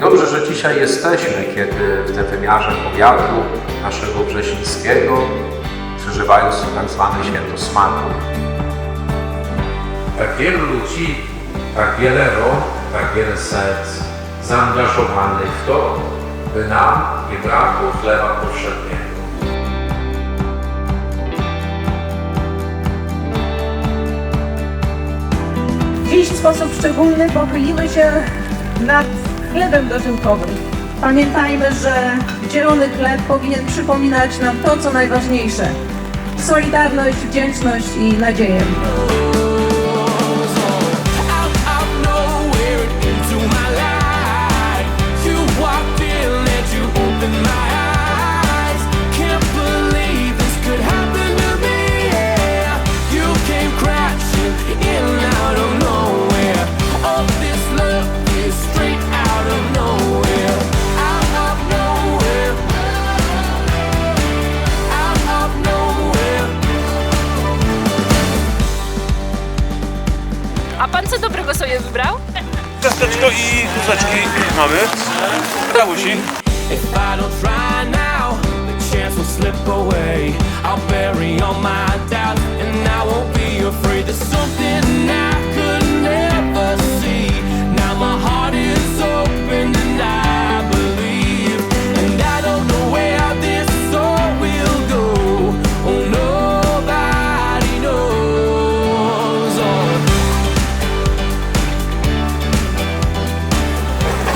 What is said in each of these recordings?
dobrze, że dzisiaj jesteśmy, kiedy w tym wymiarze powiatu naszego wrzesińskiego przeżywają tak zwane święto smaku. Tak wielu ludzi, tak wiele rąk, tak wiele serc zaangażowanych w to, by nam nie brakło chleba powszedniego. Dziś w sposób szczególny pochylimy się nad chlebem dożynkowym. Pamiętajmy, że zielony chleb powinien przypominać nam to, co najważniejsze. Solidarność, wdzięczność i nadzieję. A pan co dobrego sobie wybrał? Ciasteczko i kózeczki mamy. Kawusi. If I don't try now, the chance will slip away. I'll bury all my doubts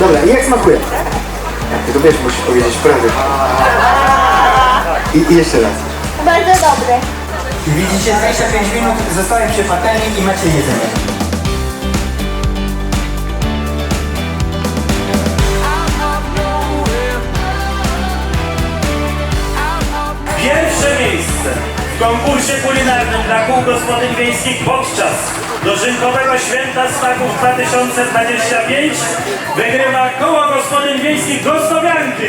Dobra, i jak smakuje? Tylko wiesz, musisz powiedzieć prawdę. I, I jeszcze raz. Bardzo dobre. Widzicie, 25 minut, zostałem przy patelni i macie jedzenie. Pierwsze miejsce w konkursie kulinarnym dla kół gospodyń wiejskich podczas dożynkowego święta smaków 2025 wygrywa koło gospodyń wiejskich Gostowianki.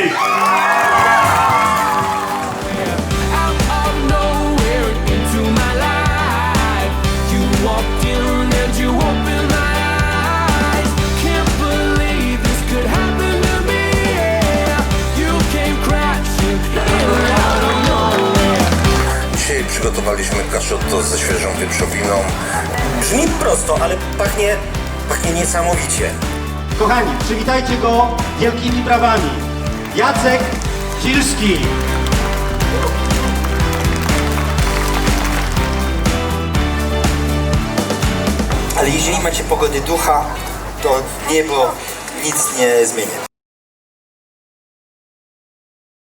Przygotowaliśmy kaszotto ze świeżą wieprzowiną. Brzmi prosto, ale pachnie, pachnie niesamowicie. Kochani, przywitajcie go wielkimi brawami. Jacek Cilski. Ale jeżeli macie pogody ducha, to niebo nic nie zmienia.